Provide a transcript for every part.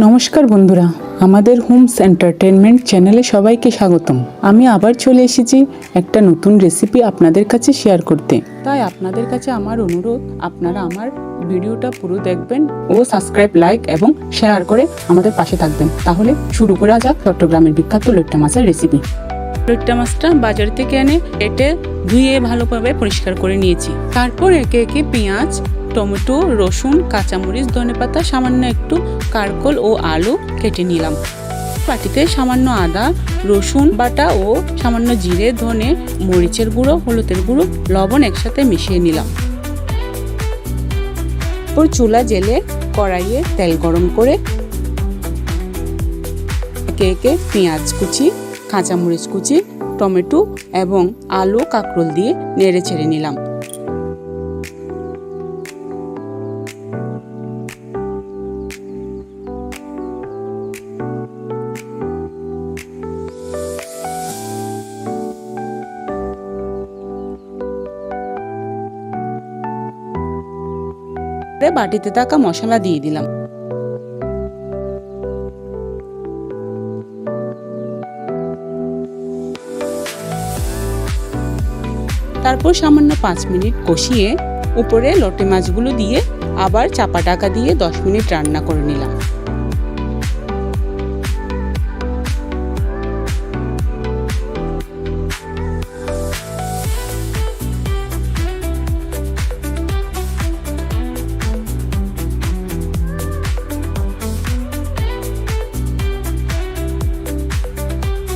নমস্কার বন্ধুরা, আমাদের হোমস এন্টারটেনমেন্ট চ্যানেলে সবাইকে স্বাগতম। আমি আবার চলে এসেছি একটা নতুন রেসিপি আপনাদের কাছে শেয়ার করতে। তাই আপনাদের কাছে আমার অনুরোধ, আপনারা আমার ভিডিওটা পুরো দেখবেন ও সাবস্ক্রাইব লাইক এবং শেয়ার করে আমাদের পাশে থাকবেন। তাহলে শুরু করা যাক চট্টগ্রামের বিখ্যাত লইট্টা মাছের রেসিপি লইট্টা মাছটা বাজার থেকে এনে কেটে ধুয়ে ভালোভাবে পরিষ্কার করে নিয়েছি। তারপর একে একে পেঁয়াজ টমেটো, রসুন, কাঁচামরিচ, ধনেপাতা, সামান্য একটু কারকল ও আলু কেটে নিলাম। বাটিতে সামান্য আদা, রসুন বাটা ও সামান্য জিরে, ধনে, মরিচের গুঁড়ো, হলুদের গুঁড়ো, লবণ একসাথে মিশিয়ে নিলাম। তারপর চুলা জেলে কড়াইয়ে তেল গরম করে একে একে পেঁয়াজ কুচি, কাঁচামরিচ কুচি, টমেটো এবং আলু কাঁকরোল দিয়ে নেড়ে ছেড়ে নিলাম। এবারে বাটিতে থাকা মশলা দিয়ে দিলাম। তারপর সামান্য পাঁচ মিনিট কষিয়ে উপরে লটে মাছগুলো দিয়ে আবার চাপা টাকা দিয়ে দশ মিনিট রান্না করে নিলাম।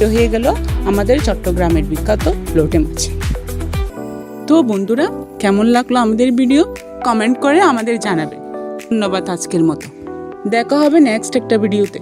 হয়ে গেল আমাদের চট্টগ্রামের বিখ্যাত লোটে মাছ। তো বন্ধুরা, কেমন লাগল আমাদের ভিডিও? কমেন্ট করে আমাদের জানাবে। ধন্যবাদ আজকের মতো। দেখা হবে নেক্সট একটা ভিডিওতে।